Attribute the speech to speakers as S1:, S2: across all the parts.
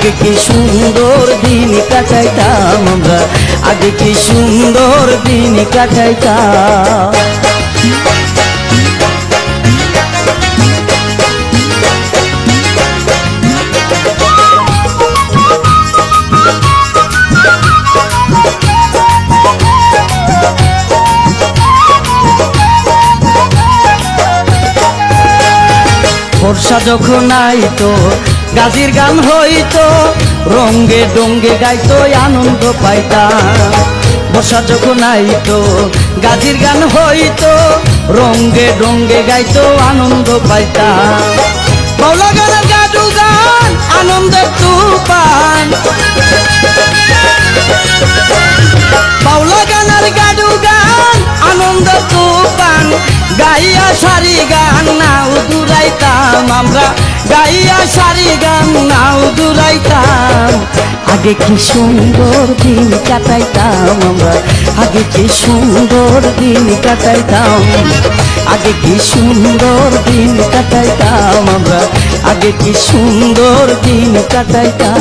S1: আগে কি সুন্দর দিন কাটাইতাম আমরা? আগে কি সুন্দর দিন কাটাইতাম? বর্ষা যখন আইতো গাজির গান হইতো রঙ্গে ডঙ্গে গাইতো, আনন্দ পাইতাম। বর্ষা যখন আইতো, গাজির গান হইতো রঙ্গে ডঙ্গে গাইতো, আনন্দ পাইতাম। গান আনন্দের গান গাইয়া সারি গান আমরা। গাইয়া সারি গান, নাও দুরাইতাম। আগে কি সুন্দর দিন কাটাইতাম আমরা? আগে কি সুন্দর দিন কাটাইতাম আগে কি সুন্দর দিন কাটাইতাম আমরা? আগে কি সুন্দর দিন কাটাইতাম।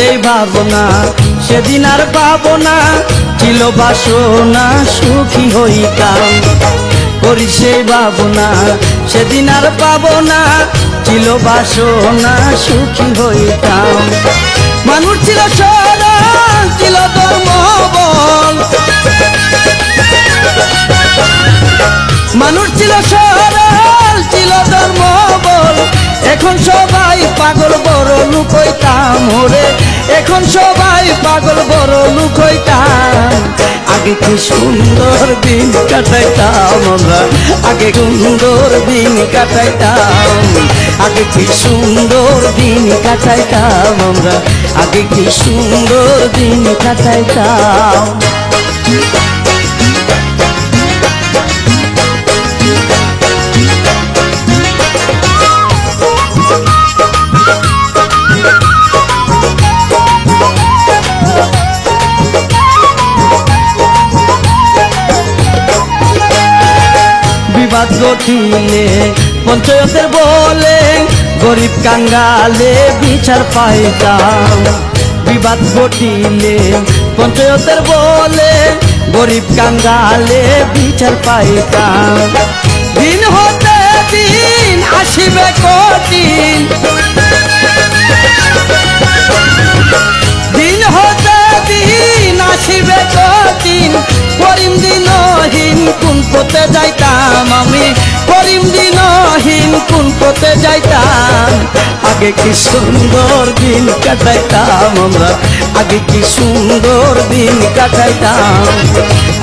S1: সেই ভাবনা, সেদিন আর পাবো না ছিল বাসনা সুখী হইতাম। করি সেই ভাবনা, সেদিন আর পাবো না ছিল বাসনা সুখী হইতাম। মানুষ ছিল সরল ছিল ধর্ম মানুষ ছিল সরল, ছিল ধর্ম এখন সবাই পাগল বড় লোক হইতাম ওরে এখন সবাই পাগল বড় লুক আগে কি সুন্দর দিন কাটাইতাম আমরা? আগে সুন্দর দিন কাটাইতাম। আগে কি সুন্দর দিন কাটাইতাম আমরা? আগে কি সুন্দর দিন কাটাইতাম। বিবাদ জটিলে পঞ্চায়েতের বলে, গরিব কাঙ্গালে বিচার পাইতাম। বিবাদ ঘটিলে পঞ্চায়েতের বলে, গরিব কাঙ্গালে বিচার পাইতাম। কোন পথে যাইতাম? আগে কি সুন্দর দিন কাটাইতাম আমরা? আগে কি সুন্দর দিন কাটাইতাম?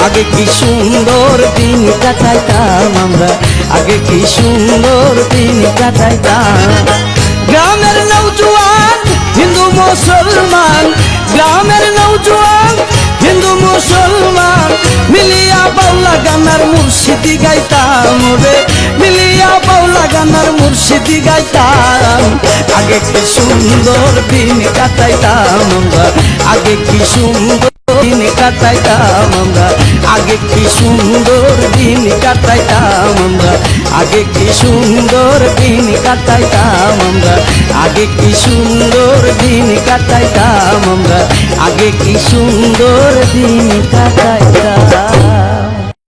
S1: আগে কি সুন্দর দিন কাটাইতাম আমরা? আগে কি সুন্দর দিন কাটাইতাম? গ্রামের নৌজওয়ান হিন্দু মুসলমান। গ্রামের নৌজওয়ান হিন্দু মুসলমান। মিলিয়া বাউলা গানার মুর্শিদি গাইতাম রে। মিলিয়া গানার মুর্শিদি গাইতাম। আগে কি সুন্দর দিন কাটাইতাম আমরা। আগে কি সুন্দর দিন কাটাইতাম আমরা। আগে কি সুন্দর দিন কাটাইতাম আমরা। আগে কি সুন্দর দিন কাটাইতাম আমরা। আগে কি সুন্দর দিন কাটাইতাম আমরা। আগে কি সুন্দর দিন কাটাইতাম।